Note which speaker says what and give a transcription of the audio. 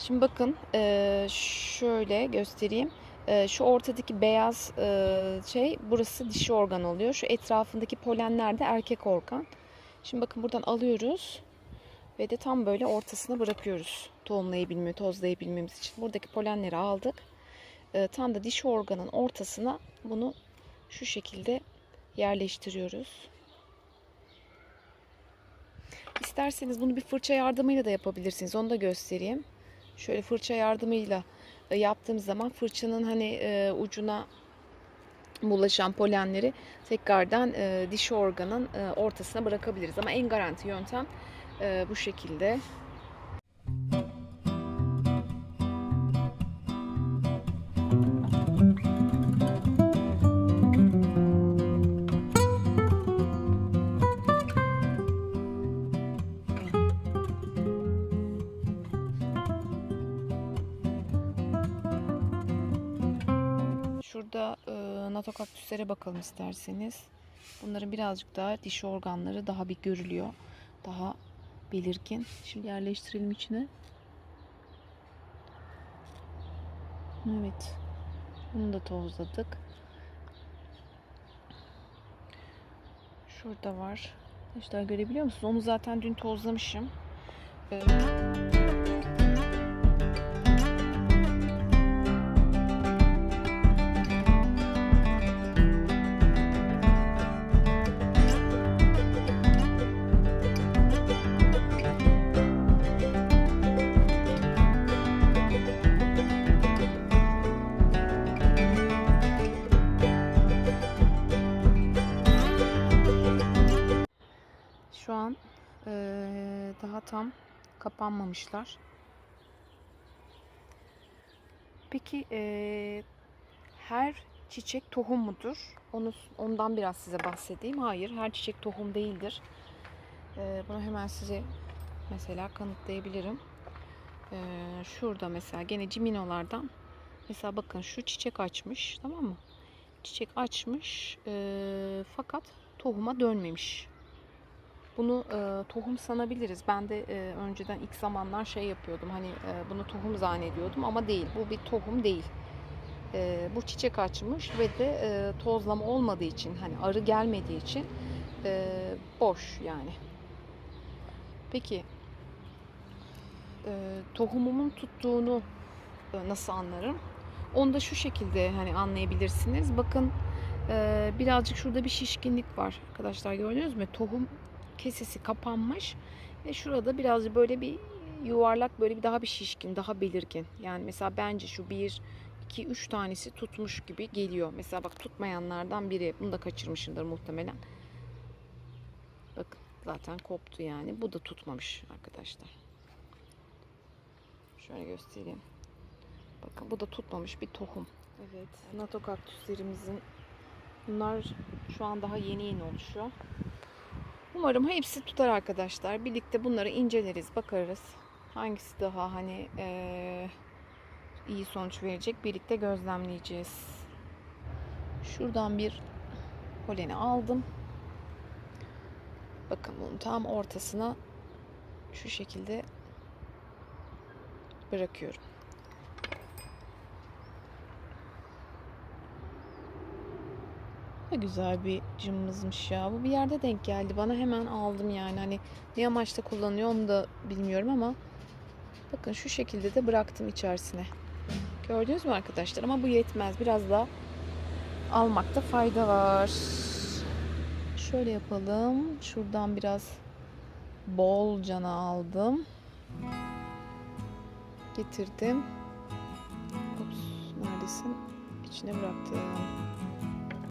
Speaker 1: Şimdi bakın şöyle göstereyim. Şu ortadaki beyaz şey burası dişi organ oluyor. Şu etrafındaki polenler de erkek organ. Şimdi bakın buradan alıyoruz ve de tam böyle ortasına bırakıyoruz. Tohumlayabilme, tozlayabilmemiz için. Buradaki polenleri aldık. Tam da dişi organın ortasına bunu şu şekilde yerleştiriyoruz. İsterseniz bunu bir fırça yardımıyla da yapabilirsiniz. Onu da göstereyim. Şöyle fırça yardımıyla e, yaptığım zaman fırçanın hani e, ucuna bulaşan polenleri tekrardan e, dişi organın ortasına bırakabiliriz. Ama en garanti yöntem bu şekilde. Şurada e, NATO kaktüslere bakalım isterseniz. Bunların birazcık daha dişi organları daha bir görülüyor. Daha belirgin. Şimdi yerleştirelim içine. Evet. Bunu da tozladık. Şurada var. Arkadaşlar görebiliyor musunuz? Onu zaten dün tozlamışım. Ee, Şu an eee, daha tam kapanmamışlar. Peki eee, her çiçek tohum mudur? Onu ondan biraz size bahsedeyim. Hayır, her çiçek tohum değildir. Eee, bunu hemen size mesela kanıtlayabilirim. Eee, şurada mesela gene ciminolardan mesela bakın şu çiçek açmış, tamam mı? Çiçek açmış eee, fakat tohuma dönmemiş. Bunu e, tohum sanabiliriz. Ben de e, önceden ilk zamanlar şey yapıyordum. Hani e, bunu tohum zannediyordum ama değil. Bu bir tohum değil. E, bu çiçek açmış ve de e, tozlama olmadığı için hani arı gelmediği için e, boş yani. Peki e, tohumumun tuttuğunu e, nasıl anlarım? Onu da şu şekilde hani anlayabilirsiniz. Bakın e, birazcık şurada bir şişkinlik var arkadaşlar gördünüz mü? Tohum kesesi kapanmış ve şurada birazcık böyle bir yuvarlak böyle bir daha bir şişkin, daha belirgin. Yani mesela bence şu bir, iki, üç tanesi tutmuş gibi geliyor. Mesela bak tutmayanlardan biri. Bunu da kaçırmışımdır muhtemelen. Bakın zaten koptu yani. Bu da tutmamış arkadaşlar. Şöyle göstereyim. Bakın bu da tutmamış bir tohum. Evet. NATO kaktüslerimizin bunlar şu an daha yeni yeni oluşuyor. Umarım hepsi tutar arkadaşlar. Birlikte bunları inceleriz, bakarız. Hangisi daha hani eee, iyi sonuç verecek birlikte gözlemleyeceğiz. Şuradan bir poleni aldım. Bakın bunun tam ortasına şu şekilde bırakıyorum. Ne güzel bir cımbızmış ya. Bu bir yerde denk geldi. Bana hemen aldım yani. Hani ne amaçla kullanıyor onu da bilmiyorum ama bakın şu şekilde de bıraktım içerisine. Gördünüz mü arkadaşlar? Ama bu yetmez. Biraz daha almakta fayda var. Şöyle yapalım. Şuradan biraz bol cana aldım. Getirdim. Ups, neredesin? İçine bıraktım.